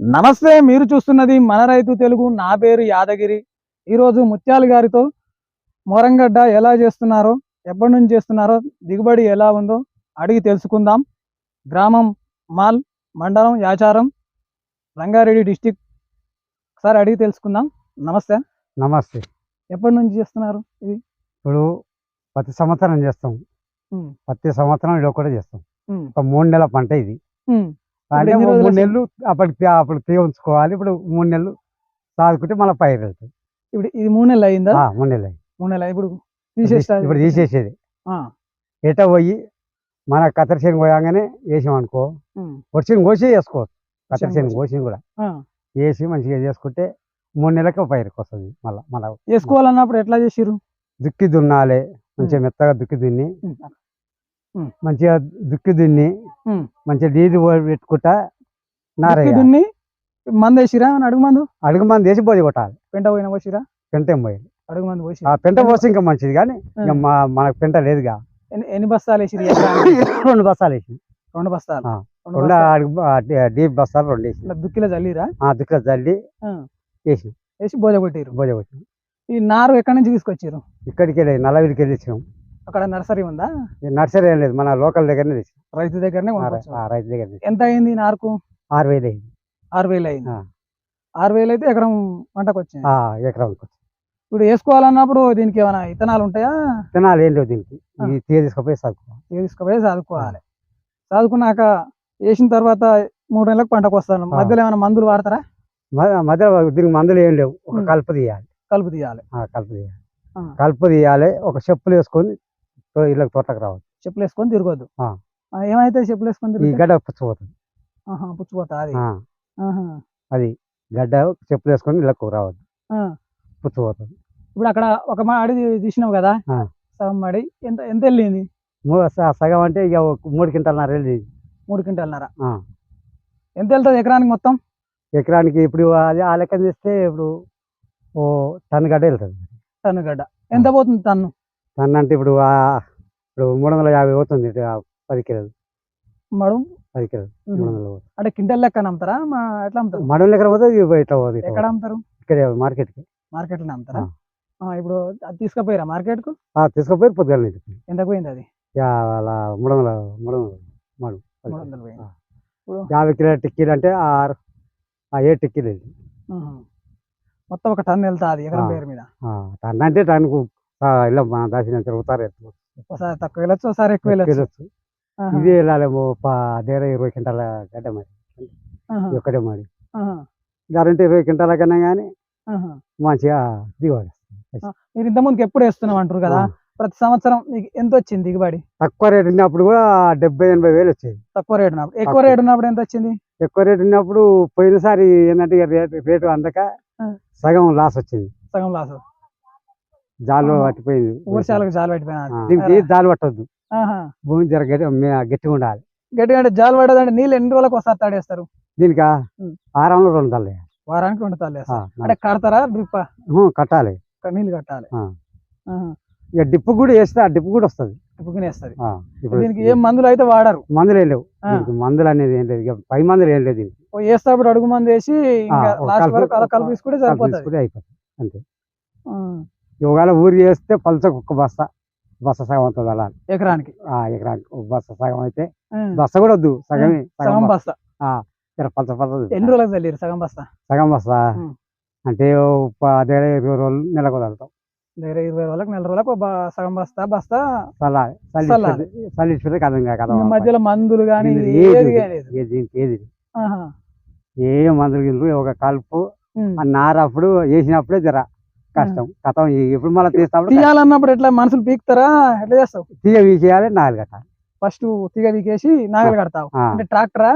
నమస్తే మీరు చూస్తున్నది మన రైతు తెలుగు. నా పేరు యాదగిరి. ఈరోజు ముత్యాల గారితో మొరంగడ్డ ఎలా చేస్తున్నారో ఎప్పటి నుంచి చేస్తున్నారో దిగుబడి ఎలా ఉందో అడిగి తెలుసుకుందాం. గ్రామం మాల్ మండలం యాచారం రంగారెడ్డి డిస్టిక్. ఒకసారి అడిగి తెలుసుకుందాం. నమస్తే. నమస్తే. ఎప్పటి నుంచి చేస్తున్నారు ఇది? ఇప్పుడు ప్రతి సంవత్సరం చేస్తాం. ప్రతి సంవత్సరం ఇది కూడా చేస్తాం. ఒక మూడు నెలల పంట ఇది. అంటే మూడు? నెలలు అప్పటికి అప్పుడు తీ ఉంచుకోవాలి. ఇప్పుడు మూడు నెలలు సాదుకుంటే మళ్ళీ పైరు వెళ్తుంది. ఇప్పుడు ఇది మూడు నెలలు అయిందా? మూడు నెలలు అయ్యి. మూడు నెలలు ఇప్పుడు తీసేస్తా ఇప్పుడు తీసేసేది. ఎట పోయి మన కత్తెర చేను పోయాంగానే వేసాం అనుకో ఉమ్, వర్షం కోసి వేసుకోవచ్చు. కత్తెర చేను కోసి కూడా. వేసి మంచిగా చేసుకుంటే మూడు నెలలకు పైరుకి వస్తుంది మళ్ళీ మళ్ళీ. వేసుకోవాలన్నప్పుడు ఎట్లా చేసిర్రు? దుక్కి దున్నాలి. మంచిగా మెత్తగా దుక్కి దున్ని. మంచిగా దుక్కి దున్ని. మంచిగా నీరు పెట్టుకుంటా నారయ్య. దున్ని మందు వేసిరా అని అడుగు మందు? అడుగు మంది వేసి బోది కొట్టాలి. పెంట పోయిన పోసిరా? పెంట ఏం పోయి అడుగు మందు పోసి ఆ పెంట పోస్తే ఇంకా మంచిది కానీ మనకు పెంట లేదుగా. ఎన్ని- బస్తాలు వేసిరు రెండు బస్తాలు వేసి. రెండు బస్తాలు. రెండు. అడుగు డీప్ బస్తాలు రెండు వేసి. దుక్కిలో చల్లిరా ఆ దుక్కులో చల్లి ఆ. వేసి. వేసి బోజ కొట్టిరు బోజ కొట్టి ఈ నారు ఎక్కడి నుంచి తీసుకొచ్చిర్రు? ఇక్కడికి వెళ్ళి నల్లవిడికి వెళ్ళి ఇచ్చినాం అక్కడ నర్సరీ ఉందా? నర్సరీ ఏం లేదు మన లోకల్ దగ్గరనే తెచ్చినాం రైతు దగ్గరనే రైతు దగ్గర. ఎంత అయింది నారుకు? ఆరు వేలు అయింది. ఆరు వేలు అయింది. ఆ. ఆరు వేలు అయితే ఎకరం పంటకు వచ్చింది ఆ, వచ్చి ఇప్పుడు వేసుకోవాలన్నప్పుడు దీనికి ఏమైనా ఇత్తనాలు ఉంటాయా? తినాలి ఏం లేవు దీనికి. ఆ. తీయ తీసుకుపోయి చదువుకో ఇవి తీసుకుపోయి చదువుకోవాలి చదువుకున్నాక వేసిన తర్వాత మూడు నెలలకు పంటకు వస్తాను. ఆ. మధ్యలో ఏమైనా మందులు వాడతారా? మధ్యలో దీనికి మందులు ఏం లేవు. ఒక ఉమ్. కలుపు తీయాలి. కలుపు తీయాలి. ఆ, కలుపు తీయాలి. ఆ. కలుపు తీయాలి ఒక చెప్పులు వేసుకొని ఇళ్ళకి తోటకు రావాలి చెప్పులు వేసుకొని తిరగొద్దు ఏమైతే చెప్పులు వేసుకొని ఈ గడ్డ పుచ్చిపోతుంది. ఆహా, పుచ్చిపోతా అది. అది గడ్డ చెప్పులు వేసుకొని ఇళ్ళకు రావద్దు. పుచ్చిపోతుంది. ఇప్పుడు అక్కడ ఒక మాడి తీసినావు కదా. సగం మాడి ఎంత ఎంత వెళ్ళింది? సగం అంటే ఇక మూడు క్వింటాలన్నర వెళ్ళి మూడు క్వింటాలన్నర. ఎంత వెళ్తుంది ఎకరానికి మొత్తం? ఎకరానికి ఇప్పుడు అది ఆ లెక్క చేస్తే ఇప్పుడు ఓ టన్ గడ్డ వెళ్తుంది. టన్ను గడ్డ. ఎంత పోతుంది టన్ను? టన్ అంటే ఇప్పుడు ఆ ఇప్పుడు మూడు వందల యాభై ఆ పది కిలోలు. మడు పది కిలోలు. మూడు వందలు పోతుంది. అంటే క్వింటల్ లెక్క అమ్ముతారా ఎట్లా అమ్ముతారు మడం లెక్క పోతే ఇట్లా పోతుంది? ఇట్లా ఎక్కడ పోతుంది. అమ్ముతారు ఇక్కడ మార్కెట్కి. మార్కెట్లో అమ్ముతారా ఆ. ఆ, ఇప్పుడు అది తీసుకుపోయారా మార్కెట్కు తీసుకుపోయి పొద్దుగా ఎంత పోయింది అది? మూడు వందల మూడు వందలు మూడు పది వందలు పోయింది. యాభై కిలో టిక్కీలు అంటే ఆరు ఆ ఏడు టిక్కీలు. మొత్తం ఒక టన్ వెళ్తాది ఎకరం ఆ. పేరు మీద. టన్ అంటే టన్కు మన దాచిన తిరుగుతారు ఎత్తు. ఒకసారి తక్కువ వెళ్ళొచ్చు ఒకసారి ఎక్కువ వెళ్ళొచ్చు వెళ్ళొచ్చు. ఇదే వెళ్ళాలి ఓ ప- దగ్గర ఇరవై క్వింటాల గడ్డ మరి ఒక్కటే మరి ఆహా. గ్యారంటీ ఇరవై క్వింటాల కన్నా కానీ. మంచిగా దిగుబడి మీరు ఇంత ముందుకు ఎప్పుడు వేస్తున్నాం అంటారు కదా. ప్రతి సంవత్సరం మీకు ఎంత వచ్చింది దిగుబడి తక్కువ రేట్ ఉన్నప్పుడు కూడా డెబ్బై ఎనభై వేలు వచ్చేది తక్కువ రేటు ఉన్నప్పుడు ఎక్కువ. రేటు ఉన్నప్పుడు ఎంత వచ్చింది ఎక్కువ రేట్ ఉన్నప్పుడు పోయినసారి ఏంటంటే రేటు రేటు అందక. సగం లాస్ వచ్చింది సగం లాస్ జాలు. పట్టిపోయింది వర్షాలకు జాలు ఆ, పెట్టిపోయినా దీనికి జాలు పట్టొద్దు. భూమి జర గట్టిగా ఉండాలి. గట్టిగా అంటే జాలు పడదంటే నీళ్ళు ఎన్ని రోజులకు ఒకసారి తాడేస్తారు? దీనికి? ఉం. ఆరంలో రెండు తల్లి వారానికి రెండు వేస్తారు. అంటే కడతారా డ్రిప్ కట్టాలి. నీళ్ళు కట్టాలి. ఇక డిప్పు కూడా వేస్తే ఆ డిప్పు కూడా వస్తుంది. దీనికి ఏం మందులు అయితే వాడరు? మందులు ఏం లేవు. మందులు అనేది ఏం లేదు. ఇక పై మందులు ఏం లేదు దీనికి. వేసేటప్పుడు అడుగు మందు వేసి లాస్ట్ వరకు అలా కలిపి సరిపోతుంది. అయిపోతుంది. అంతే. ఒకవేళ ఊరి చేస్తే పలుచకు ఒక్క బస్తా బస్తా సగం అవుతుంది అలా. ఎకరానికి? ఆ ఎకరానికి ఒక బస్తా సగం అయితే. బస్తా కూడా వద్దు సగమే సగం బస్తా పలచ పలచ ఎన్ని రోజులకు చల్లిరు సగం బస్తా సగం బస్తా. అంటే దగ్గర ఇరవై రోజులు నెలకు వదులుతాం దగ్గర ఇరవై రోజులకు నెల రోజులకు సగం బస్తా బస్తా చల్లాలి చల్లాలి. చల్లి ఇచ్చిపోతే కథం కాదు మధ్యలో మందులు కానీ ఏది. ఏ మందులు ఒక కలుపు ఉం. ఆ నార అప్పుడు వేసినప్పుడే జర కష్టం. కథం ఎప్పుడు మళ్ళీ తీయాలన్నప్పుడు ఎట్లా మనుషులు పీకుతారా? ఎట్లా చేస్తావు? తీగ వీకేయాలి నాలుగు కట్టాలి. ఫస్ట్ తీగ పీకేసి నాగలు కడతావు. అంటే ట్రాక్టరా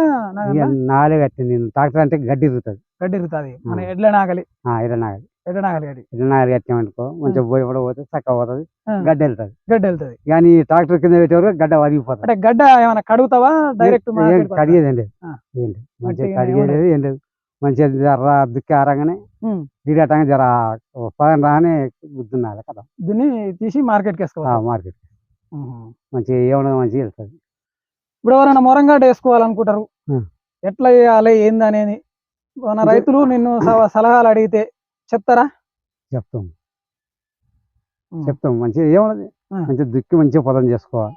నాలుగు కట్టింది ట్రాక్టర్ అంటే గడ్డి ఇరుగుతుంది గడ్డి ఇరుగుతుంది మన. ఎడ్ల నాగలి. ఇర నాగలి. ఎడ్ల నాగలి గడ్డి. ఇర నాగలి కట్టామనుకో మంచిగా పోయి కూడా పోతే చక్కగా పోతుంది. గడ్డి వెళ్తుంది. గడ్డి వెళ్తుంది. కానీ ట్రాక్టర్ కింద పెట్టేవారు గడ్డ వదిలిపోతుంది అంటే గడ్డ ఏమైనా కడుగుతావా? డైరెక్ట్ కడిగేది ఏం లేదు. కడిగేది ఏం లేదు. మంచిగా జర దుక్కి ఆరంగానే ఉం. దిగటంగా జర పదం రానే గుద్దున్నాలి కదా. దీన్ని తీసి మార్కెట్కి వేసుకోవాలి. మార్కెట్ మంచిగా ఏమన్నా మంచిగా వెళ్తుంది. ఇప్పుడు ఎవరైనా మొరంగాట వేసుకోవాలనుకుంటారు. ఎట్లా చేయాలి ఏంది అనేది మన రైతులు నిన్ను సలహాలు అడిగితే చెప్తారా? చెప్తాం. చెప్తాం. మంచిగా ఏమన్నది. మంచిగా దుక్కి మంచిగా పొలం చేసుకోవాలి.